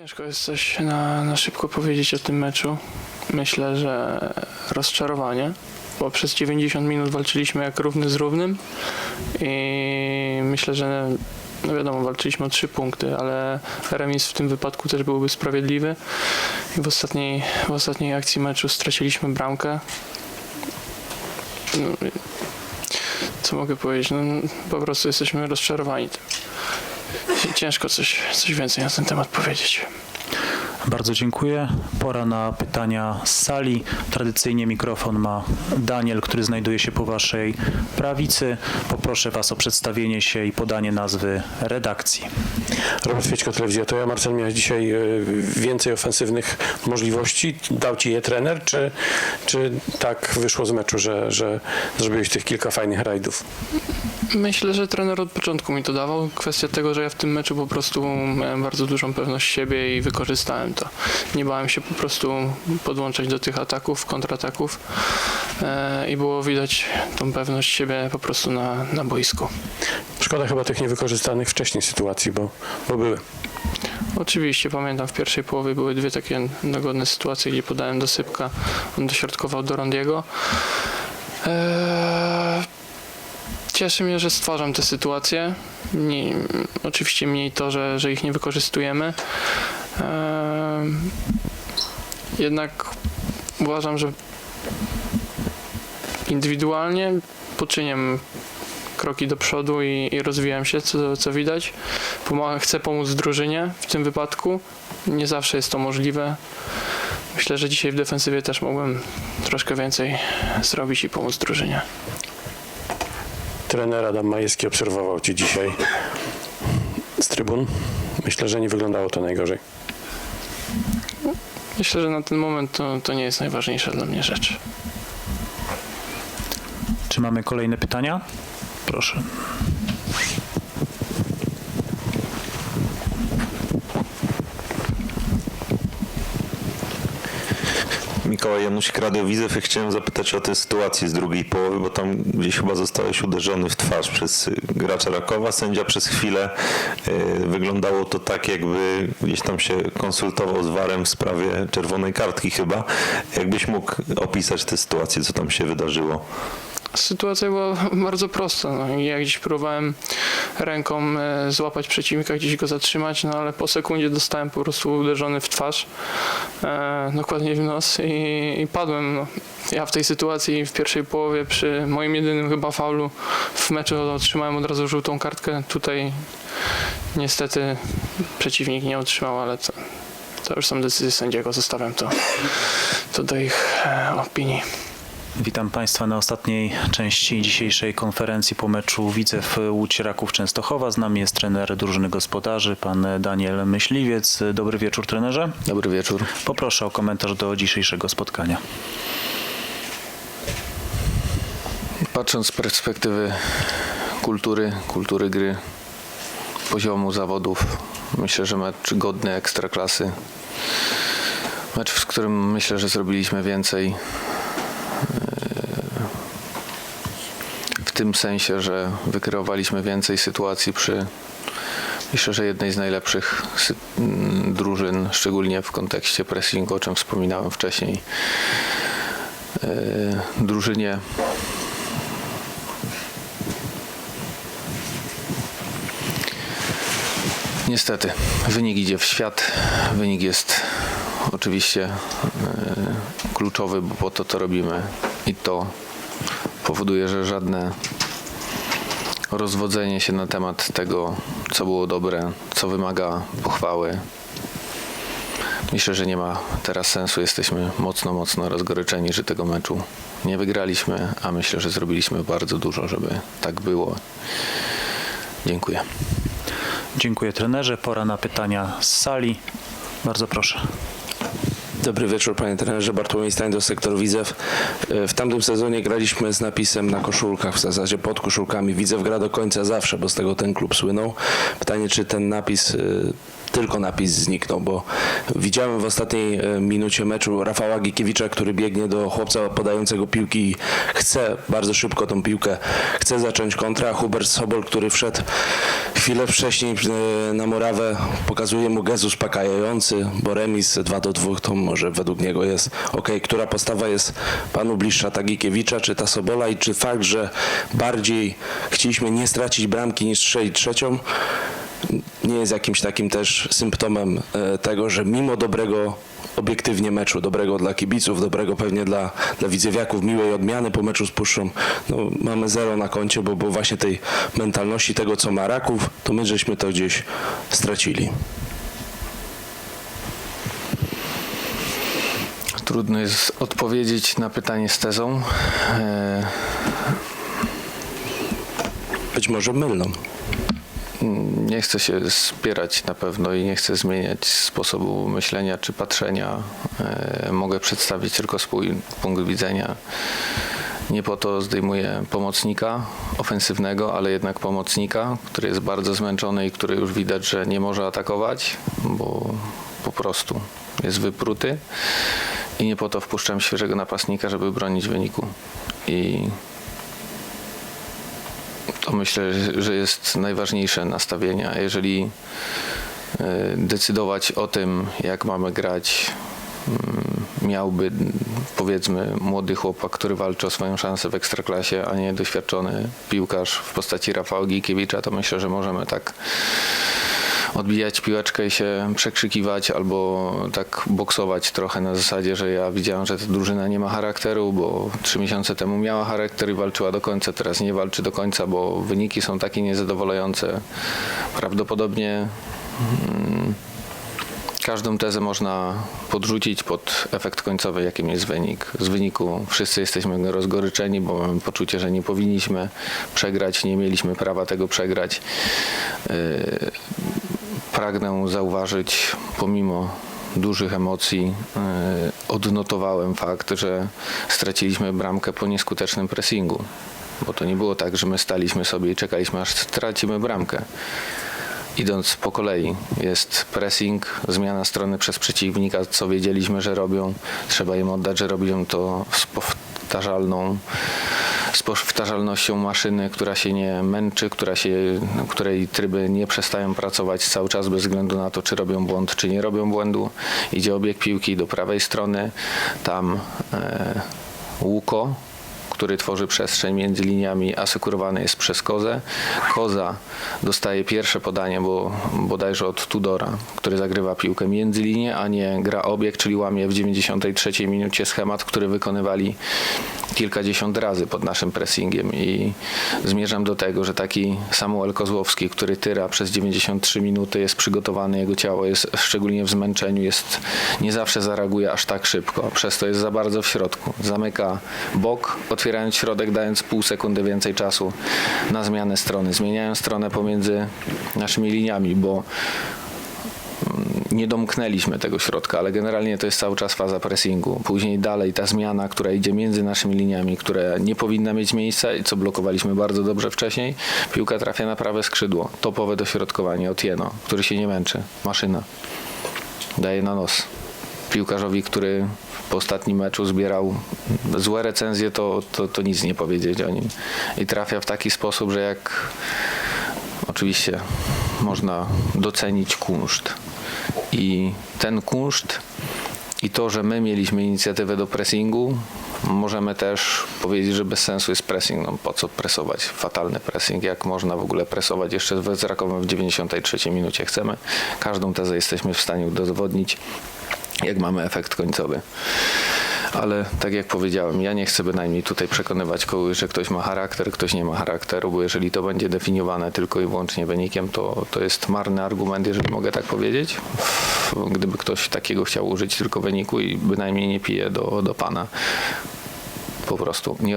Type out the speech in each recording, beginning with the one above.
Ciężko jest coś na, na szybko powiedzieć o tym meczu. Myślę, że rozczarowanie, bo przez 90 minut walczyliśmy jak równy z równym i myślę, że no wiadomo, walczyliśmy o trzy punkty, ale remis w tym wypadku też byłby sprawiedliwy. I w ostatniej, w ostatniej akcji meczu straciliśmy bramkę. No, co mogę powiedzieć? No, po prostu jesteśmy rozczarowani tym. Ciężko coś, coś więcej na ten temat powiedzieć. Bardzo dziękuję. Pora na pytania z sali. Tradycyjnie mikrofon ma Daniel, który znajduje się po waszej prawicy. Poproszę was o przedstawienie się i podanie nazwy redakcji. Robert Fiećko, Telewizja To ja. Marcel, miałeś dzisiaj e, więcej ofensywnych możliwości? Dał ci je trener, czy, czy tak wyszło z meczu, że, że zrobiłeś tych kilka fajnych rajdów? Myślę, że trener od początku mi to dawał. Kwestia tego, że ja w tym meczu po prostu miałem bardzo dużą pewność siebie i wykorzystałem to. Nie bałem się po prostu podłączać do tych ataków, kontrataków e, i było widać tą pewność siebie po prostu na, na boisku. Szkoda chyba tych niewykorzystanych wcześniej sytuacji, bo, bo były. Oczywiście pamiętam w pierwszej połowie były dwie takie dogodne sytuacje, gdzie podałem do Sypka, on dośrodkował do Rondiego. Eee, cieszy mnie, że stwarzam te sytuacje. Mniej, oczywiście mniej to, że, że ich nie wykorzystujemy. Eee, jednak uważam, że indywidualnie poczyniam kroki do przodu i, i rozwijam się, co, co widać. Pomaga, chcę pomóc drużynie w tym wypadku. Nie zawsze jest to możliwe. Myślę, że dzisiaj w defensywie też mogłem troszkę więcej zrobić i pomóc drużynie. Trener Adam Majewski obserwował cię dzisiaj z trybun. Myślę, że nie wyglądało to najgorzej. Myślę, że na ten moment to, to nie jest najważniejsza dla mnie rzecz. Czy mamy kolejne pytania? Proszę. Mikołaj Janusik, Radio Widzew. Ja Chciałem zapytać o tę sytuację z drugiej połowy, bo tam gdzieś chyba zostałeś uderzony w twarz przez y, gracza Rakowa. Sędzia przez chwilę y, wyglądało to tak, jakby gdzieś tam się konsultował z Warem w sprawie czerwonej kartki chyba. Jakbyś mógł opisać tę sytuację, co tam się wydarzyło? Sytuacja była bardzo prosta. No. Ja gdzieś próbowałem ręką e, złapać przeciwnika, gdzieś go zatrzymać, no ale po sekundzie dostałem po prostu uderzony w twarz, e, dokładnie w nos i, i padłem. No. Ja w tej sytuacji w pierwszej połowie przy moim jedynym chyba faulu w meczu otrzymałem od razu żółtą kartkę. Tutaj niestety przeciwnik nie otrzymał, ale to, to już są decyzje sędziego. Zostawiam to, to do ich e, opinii. Witam Państwa na ostatniej części dzisiejszej konferencji po meczu Widzew Łódź Raków Częstochowa. Z nami jest trener drużyny gospodarzy, pan Daniel Myśliwiec. Dobry wieczór trenerze. Dobry wieczór. Poproszę o komentarz do dzisiejszego spotkania. Patrząc z perspektywy kultury, kultury gry, poziomu zawodów, myślę, że mecz godny ekstraklasy. Mecz, w którym myślę, że zrobiliśmy więcej. Yy, W tym sensie, że wykreowaliśmy więcej sytuacji przy myślę, że jednej z najlepszych mm, drużyn, szczególnie w kontekście pressingu, o czym wspominałem wcześniej. Yy, Drużynie Niestety, wynik idzie w świat. Wynik jest oczywiście e, kluczowy, bo po to to robimy i to powoduje, że żadne rozwodzenie się na temat tego, co było dobre, co wymaga pochwały. Myślę, że nie ma teraz sensu. Jesteśmy mocno, mocno rozgoryczeni, że tego meczu nie wygraliśmy, a myślę, że zrobiliśmy bardzo dużo, żeby tak było. Dziękuję. Dziękuję trenerze. Pora na pytania z sali. Bardzo proszę. Dobry wieczór panie trenerze, Bartłomiej Stań do sektor Widzew. E, W tamtym sezonie graliśmy z napisem na koszulkach, w zasadzie pod koszulkami. Widzew gra do końca zawsze, bo z tego ten klub słynął. Pytanie, czy ten napis e, tylko napis zniknął, bo widziałem w ostatniej e, minucie meczu Rafała Gikiewicza, który biegnie do chłopca podającego piłki i chce bardzo szybko tą piłkę, chce zacząć kontra, Hubert Sobol, który wszedł chwilę wcześniej e, na murawę, pokazuje mu gest uspokajający, bo remis 2 do 2 to może według niego jest ok. Która postawa jest panu bliższa, ta Gikiewicza czy ta Sobola? I czy fakt, że bardziej chcieliśmy nie stracić bramki niż strzelić trzecią, nie jest jakimś takim też symptomem e, tego, że mimo dobrego obiektywnie meczu, dobrego dla kibiców, dobrego pewnie dla, dla widzewiaków, miłej odmiany po meczu z Puszczą, no, mamy zero na koncie, bo, bo właśnie tej mentalności tego, co ma Raków, to my żeśmy to gdzieś stracili. Trudno jest odpowiedzieć na pytanie z tezą. E, Być może mylną. Nie chcę się spierać na pewno i nie chcę zmieniać sposobu myślenia czy patrzenia. E, Mogę przedstawić tylko swój punkt widzenia. Nie po to zdejmuję pomocnika ofensywnego, ale jednak pomocnika, który jest bardzo zmęczony i który już widać, że nie może atakować, bo po prostu jest wypruty. I nie po to wpuszczam świeżego napastnika, żeby bronić wyniku. I to myślę, że- jest najważniejsze nastawienie. Jeżeli e, decydować o tym, jak mamy grać, mm, miałby powiedzmy młody chłopak, który walczy o swoją szansę w ekstraklasie, a nie doświadczony piłkarz w postaci Rafała Gikiewicza, to myślę, że możemy tak odbijać piłeczkę i się przekrzykiwać albo tak boksować trochę na zasadzie, że ja widziałem, że ta drużyna nie ma charakteru, bo trzy miesiące temu miała charakter i walczyła do końca, teraz nie walczy do końca, bo wyniki są takie niezadowalające. Prawdopodobnie mm, każdą tezę można podrzucić pod efekt końcowy, jakim jest wynik. Z wyniku wszyscy jesteśmy rozgoryczeni, bo mamy poczucie, że nie powinniśmy przegrać, nie mieliśmy prawa tego przegrać. Yy, pragnę zauważyć, pomimo dużych emocji, yy, odnotowałem fakt, że straciliśmy bramkę po nieskutecznym pressingu. Bo to nie było tak, że my staliśmy sobie i czekaliśmy, aż stracimy bramkę. Idąc po kolei, jest pressing, zmiana strony przez przeciwnika, co wiedzieliśmy, że robią. Trzeba im oddać, że robią to z powtarzalną, z powtarzalnością maszyny, która się nie męczy, która się, której tryby nie przestają pracować cały czas bez względu na to, czy robią błąd, czy nie robią błędu. Idzie obieg piłki do prawej strony, tam e, Łuko, który tworzy przestrzeń między liniami, asekurowany jest przez Kozę. Koza dostaje pierwsze podanie, bo bodajże od Tudora, który zagrywa piłkę między linie, a nie gra obieg, czyli łamie w 93 minucie schemat, który wykonywali kilkadziesiąt razy pod naszym pressingiem i zmierzam do tego, że taki Samuel Kozłowski, który tyra przez 93 minuty, jest przygotowany, jego ciało jest szczególnie w zmęczeniu, jest, nie zawsze zareaguje aż tak szybko, przez to jest za bardzo w środku. Zamyka bok, otwierając środek, dając pół sekundy więcej czasu na zmianę strony, zmieniają stronę pomiędzy naszymi liniami, bo nie domknęliśmy tego środka, ale generalnie to jest cały czas faza pressingu. Później dalej ta zmiana, która idzie między naszymi liniami, która nie powinna mieć miejsca i co blokowaliśmy bardzo dobrze wcześniej, piłka trafia na prawe skrzydło. Topowe dośrodkowanie od Jeno, który się nie męczy. Maszyna. Daje na nos. Piłkarzowi, który po ostatnim meczu zbierał złe recenzje, to, to, to nic nie powiedzieć o nim. I trafia w taki sposób, że jak oczywiście można docenić kunszt. I ten kunszt i to, że my mieliśmy inicjatywę do pressingu, możemy też powiedzieć, że bez sensu jest pressing. No, po co presować? Fatalny pressing. Jak można w ogóle presować jeszcze z Rakowem w 93 minucie? Chcemy. Każdą tezę jesteśmy w stanie udowodnić, jak mamy efekt końcowy. Ale tak jak powiedziałem, ja nie chcę bynajmniej tutaj przekonywać kogoś, że ktoś ma charakter, ktoś nie ma charakteru, bo jeżeli to będzie definiowane tylko i wyłącznie wynikiem, to, to jest marny argument, jeżeli mogę tak powiedzieć. Gdyby ktoś takiego chciał użyć tylko wyniku i bynajmniej nie pije do, do pana. Po prostu nie,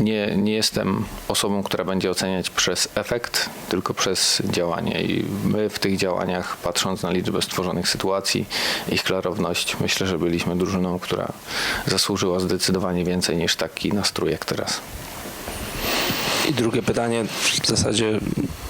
nie, nie jestem osobą, która będzie oceniać przez efekt, tylko przez działanie. I my w tych działaniach, patrząc na liczbę stworzonych sytuacji, ich klarowność, myślę, że byliśmy drużyną, która zasłużyła zdecydowanie więcej niż taki nastrój jak teraz. I drugie pytanie w zasadzie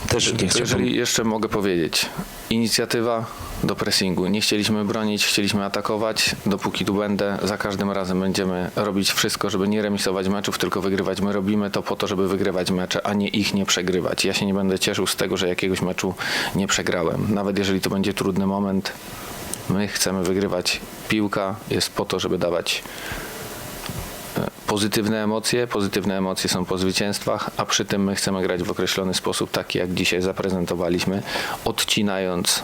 też nie chcę Jeżeli jeszcze mogę powiedzieć, inicjatywa do pressingu. Nie chcieliśmy bronić, chcieliśmy atakować. Dopóki tu będę, za każdym razem będziemy robić wszystko, żeby nie remisować meczów, tylko wygrywać. My robimy to po to, żeby wygrywać mecze, a nie ich nie przegrywać. Ja się nie będę cieszył z tego, że jakiegoś meczu nie przegrałem. Nawet jeżeli to będzie trudny moment, my chcemy wygrywać. Piłka jest po to, żeby dawać e, pozytywne emocje. Pozytywne emocje są po zwycięstwach, a przy tym my chcemy grać w określony sposób, taki jak dzisiaj zaprezentowaliśmy, odcinając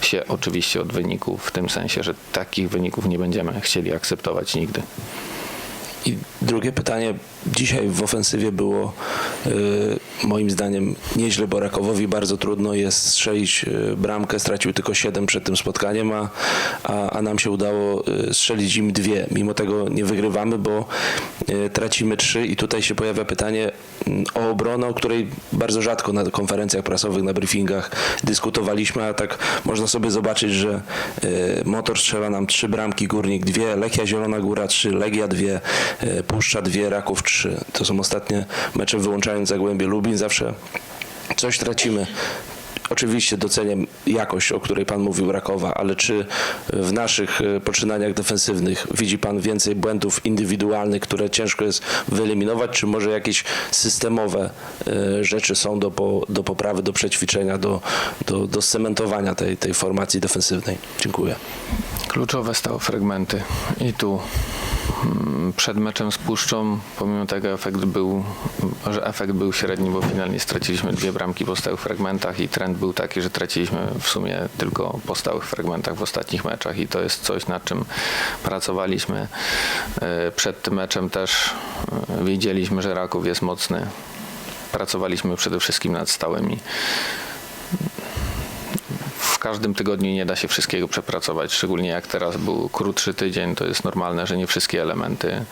się oczywiście od wyników, w tym sensie, że takich wyników nie będziemy chcieli akceptować nigdy. I drugie pytanie. Dzisiaj w ofensywie było y, moim zdaniem nieźle, bo Rakowowi bardzo trudno jest strzelić y, bramkę. Stracił tylko 7 przed tym spotkaniem, a, a, a nam się udało y, strzelić im dwie. Mimo tego nie wygrywamy, bo tracimy trzy i tutaj się pojawia pytanie mm, o obronę, o której bardzo rzadko na konferencjach prasowych, na briefingach dyskutowaliśmy, a tak można sobie zobaczyć, że Motor strzela nam trzy bramki, Górnik dwie, Lechia Zielona Góra trzy, Legia dwie, Puszcza dwie, Raków trzy. To są ostatnie mecze wyłączając Zagłębie Lubin. Zawsze coś tracimy. Oczywiście doceniam jakość, o której Pan mówił, Rakowa, ale czy w naszych e, poczynaniach defensywnych widzi Pan więcej błędów indywidualnych, które ciężko jest wyeliminować, czy może jakieś systemowe e, rzeczy są do, do poprawy, do przećwiczenia, do, do, do tej, tej formacji defensywnej? Dziękuję. Kluczowe stały fragmenty i tu przed meczem z Puszczą, pomimo tego efekt był, że efekt był średni, bo finalnie straciliśmy dwie bramki po stałych fragmentach i trend był taki, że traciliśmy w sumie tylko po stałych fragmentach w ostatnich meczach i to jest coś, nad czym pracowaliśmy. E, Przed tym meczem też e, wiedzieliśmy, że Raków jest mocny. Pracowaliśmy przede wszystkim nad stałymi w każdym tygodniu nie da się wszystkiego przepracować, szczególnie jak teraz był krótszy tydzień, to jest normalne, że nie wszystkie elementy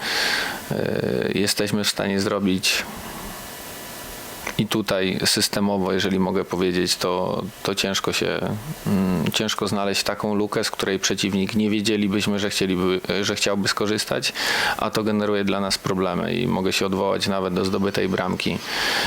y, jesteśmy w stanie zrobić. I tutaj systemowo, jeżeli mogę powiedzieć, to, to ciężko się, mm, ciężko znaleźć taką lukę, z której przeciwnik nie wiedzielibyśmy, że, chcieliby, że chciałby skorzystać, a to generuje dla nas problemy i mogę się odwołać nawet do zdobytej bramki.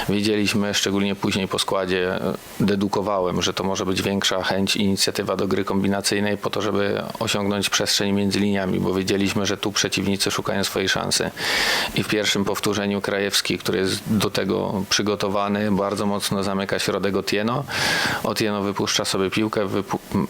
Wiedzieliśmy, szczególnie później po składzie, dedukowałem, że to może być większa chęć i inicjatywa do gry kombinacyjnej po to, żeby osiągnąć przestrzeń między liniami, bo wiedzieliśmy, że tu przeciwnicy szukają swojej szansy. I w pierwszym powtórzeniu Krajewski, który jest do tego przygotowany, bardzo mocno zamyka środek Otieno. Otieno wypuszcza sobie piłkę, wypu- m,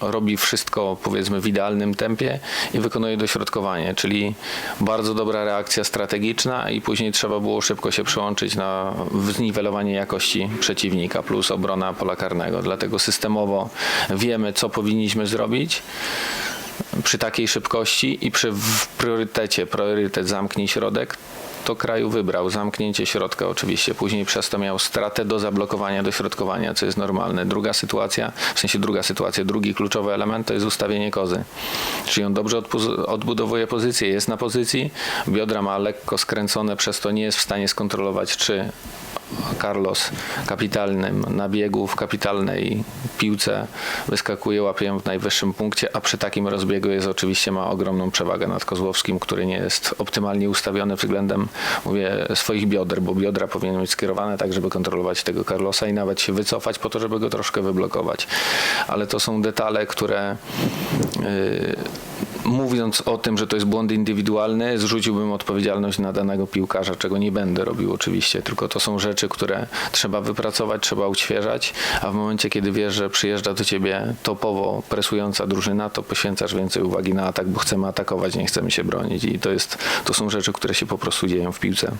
robi wszystko powiedzmy w idealnym tempie i wykonuje dośrodkowanie, czyli bardzo dobra reakcja strategiczna i później trzeba było szybko się przyłączyć na zniwelowanie jakości przeciwnika plus obrona pola karnego. Dlatego systemowo wiemy, co powinniśmy zrobić przy takiej szybkości i przy priorytecie, priorytet zamknij środek, to kraju wybrał. Zamknięcie środka oczywiście. Później przez to miał stratę do zablokowania, do środkowania, co jest normalne. Druga sytuacja, w sensie druga sytuacja, drugi kluczowy element to jest ustawienie kozy. Czyli on dobrze odbudowuje pozycję, jest na pozycji, biodra ma lekko skręcone, przez to nie jest w stanie skontrolować, czy Carlos kapitalnym nabiegu w kapitalnej piłce wyskakuje, łapie w najwyższym punkcie, a przy takim rozbiegu jest oczywiście ma ogromną przewagę nad Kozłowskim, który nie jest optymalnie ustawiony względem mówię, swoich bioder, bo biodra powinny być skierowane tak, żeby kontrolować tego Carlosa i nawet się wycofać po to, żeby go troszkę wyblokować. Ale to są detale, które yy, mówiąc o tym, że to jest błąd indywidualny, zrzuciłbym odpowiedzialność na danego piłkarza, czego nie będę robił oczywiście, tylko to są rzeczy, które trzeba wypracować, trzeba odświeżać, a w momencie, kiedy wiesz, że przyjeżdża do ciebie topowo presująca drużyna, to poświęcasz więcej uwagi na atak, bo chcemy atakować, nie chcemy się bronić i to, jest, to są rzeczy, które się po prostu dzieją w piłce.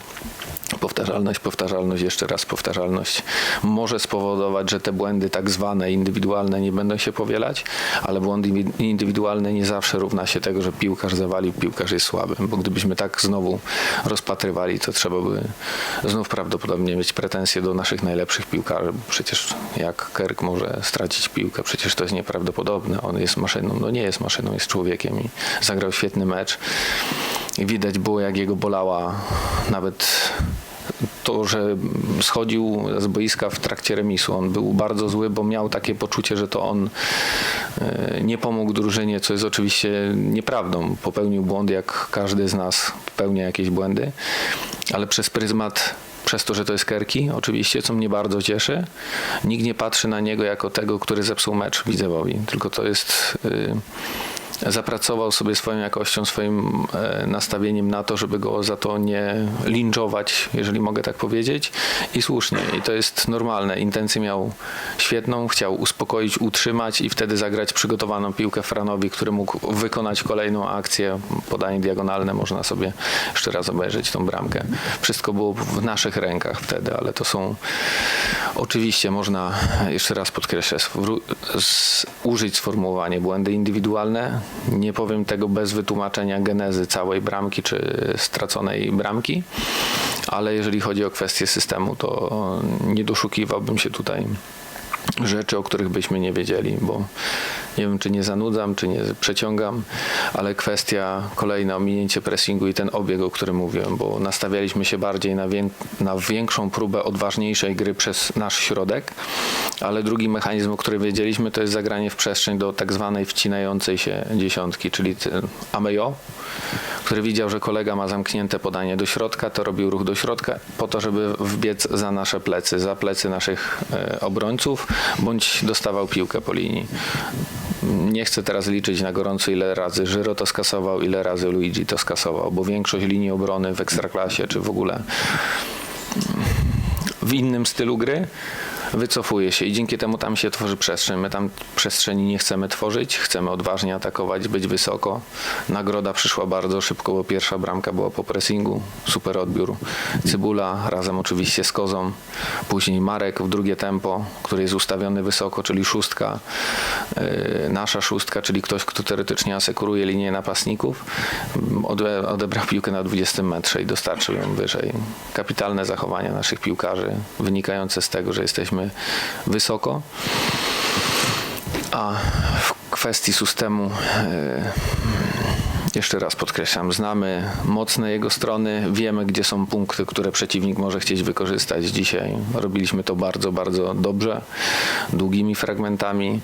Powtarzalność, powtarzalność, jeszcze raz powtarzalność może spowodować, że te błędy tak zwane indywidualne nie będą się powielać, ale błąd indywidualny nie zawsze równa się tego, że piłkarz zawalił, piłkarz jest słaby, bo gdybyśmy tak znowu rozpatrywali, to trzeba by znów prawdopodobnie mieć pretensje do naszych najlepszych piłkarzy, przecież jak Kerk może stracić piłkę, przecież to jest nieprawdopodobne, on jest maszyną, no nie jest maszyną, jest człowiekiem i zagrał świetny mecz widać było jak jego bolała nawet to, że schodził z boiska w trakcie remisu. On był bardzo zły, bo miał takie poczucie, że to on e, nie pomógł drużynie, co jest oczywiście nieprawdą. Popełnił błąd, jak każdy z nas popełnia jakieś błędy, ale przez pryzmat przez to, że to jest Kerki, oczywiście, co mnie bardzo cieszy. Nikt nie patrzy na niego jako tego, który zepsuł mecz Widzewowi, tylko to jest... Zapracował sobie swoją jakością, swoim e, nastawieniem na to, żeby go za to nie linczować, jeżeli mogę tak powiedzieć. I słusznie. I to jest normalne. Intencję miał świetną, chciał uspokoić, utrzymać i wtedy zagrać przygotowaną piłkę Franowi, który mógł wykonać kolejną akcję. Podanie diagonalne, można sobie jeszcze raz obejrzeć tą bramkę. Wszystko było w naszych rękach wtedy, ale to są oczywiście można, jeszcze raz podkreślę, użyć sformułowanie błędy indywidualne. Nie powiem tego bez wytłumaczenia genezy całej bramki czy straconej bramki, ale jeżeli chodzi o kwestię systemu, to nie doszukiwałbym się tutaj rzeczy, o których byśmy nie wiedzieli, bo nie wiem, czy nie zanudzam, czy nie przeciągam, ale kwestia kolejna, ominięcie pressingu i ten obieg, o którym mówiłem, bo nastawialiśmy się bardziej na, wię- na większą próbę odważniejszej gry przez nasz środek, ale drugi mechanizm, o którym wiedzieliśmy, to jest zagranie w przestrzeń do tak zwanej wcinającej się dziesiątki, czyli Amejo, który widział, że kolega ma zamknięte podanie do środka, to robił ruch do środka po to, żeby wbiec za nasze plecy, za plecy naszych e, obrońców, bądź dostawał piłkę po linii. Nie chcę teraz liczyć na gorąco, ile razy Żyro to skasował, ile razy Luigi to skasował, bo większość linii obrony w Ekstraklasie, czy w ogóle w innym stylu gry wycofuje się i dzięki temu tam się tworzy przestrzeń. My tam przestrzeni nie chcemy tworzyć, chcemy odważnie atakować, być wysoko. Nagroda przyszła bardzo szybko, bo pierwsza bramka była po pressingu, super odbiór. Cybula razem oczywiście z Kozą, później Marek w drugie tempo, który jest ustawiony wysoko, czyli szóstka, yy, nasza szóstka, czyli ktoś, kto teoretycznie asekuruje linię napastników, ode, odebrał piłkę na 20 metrze i dostarczył ją wyżej. Kapitalne zachowania naszych piłkarzy, wynikające z tego, że jesteśmy wysoko. A w kwestii systemu e, jeszcze raz podkreślam, znamy mocne jego strony, wiemy gdzie są punkty, które przeciwnik może chcieć wykorzystać. Dzisiaj robiliśmy to bardzo, bardzo dobrze, długimi fragmentami.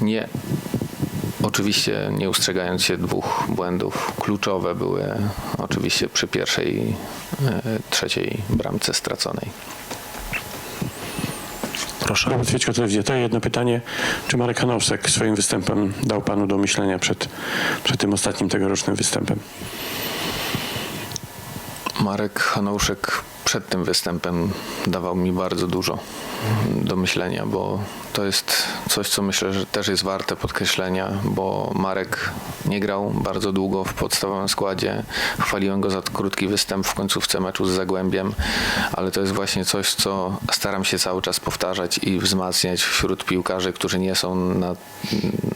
Nie Oczywiście nie ustrzegając się dwóch błędów. Kluczowe były oczywiście przy pierwszej, e, trzeciej bramce straconej. Proszę. Robert Fieczko, Telewizja. To jedno pytanie. Czy Marek Hanowsek swoim występem dał panu do myślenia przed, przed tym ostatnim tegorocznym występem? Marek Hanouszek przed tym występem dawał mi bardzo dużo do myślenia, bo to jest coś, co myślę, że też jest warte podkreślenia, bo Marek nie grał bardzo długo w podstawowym składzie. Chwaliłem go za krótki występ w końcówce meczu z Zagłębiem, ale to jest właśnie coś, co staram się cały czas powtarzać i wzmacniać wśród piłkarzy, którzy nie są na,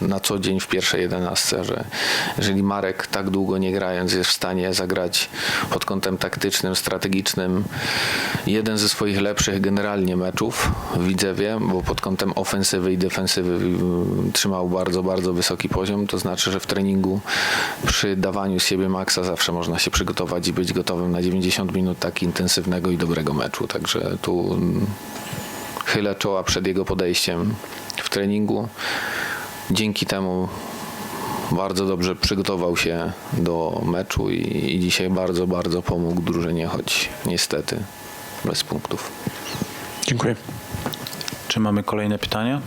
na co dzień w pierwszej jedenastce, że jeżeli Marek tak długo nie grając jest w stanie zagrać pod kątem taktycznym, strategicznym jeden ze swoich lepszych generalnie meczów w Widzewie, bo pod kątem ofensywy i defensywy mm, trzymał bardzo, bardzo wysoki poziom, to znaczy, że w treningu przy dawaniu z siebie maksa zawsze można się przygotować i być gotowym na 90 minut tak intensywnego i dobrego meczu, także tu mm, chylę czoła przed jego podejściem w treningu. Dzięki temu bardzo dobrze przygotował się do meczu i, i dzisiaj bardzo, bardzo pomógł drużynie, choć niestety bez punktów. Dziękuję. Czy mamy kolejne pytania?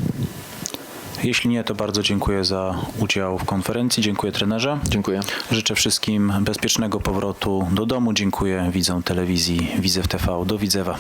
Jeśli nie, to bardzo dziękuję za udział w konferencji. Dziękuję trenerze. Dziękuję. Życzę wszystkim bezpiecznego powrotu do domu. Dziękuję widzom telewizji Widzew TV. Do Widzewa.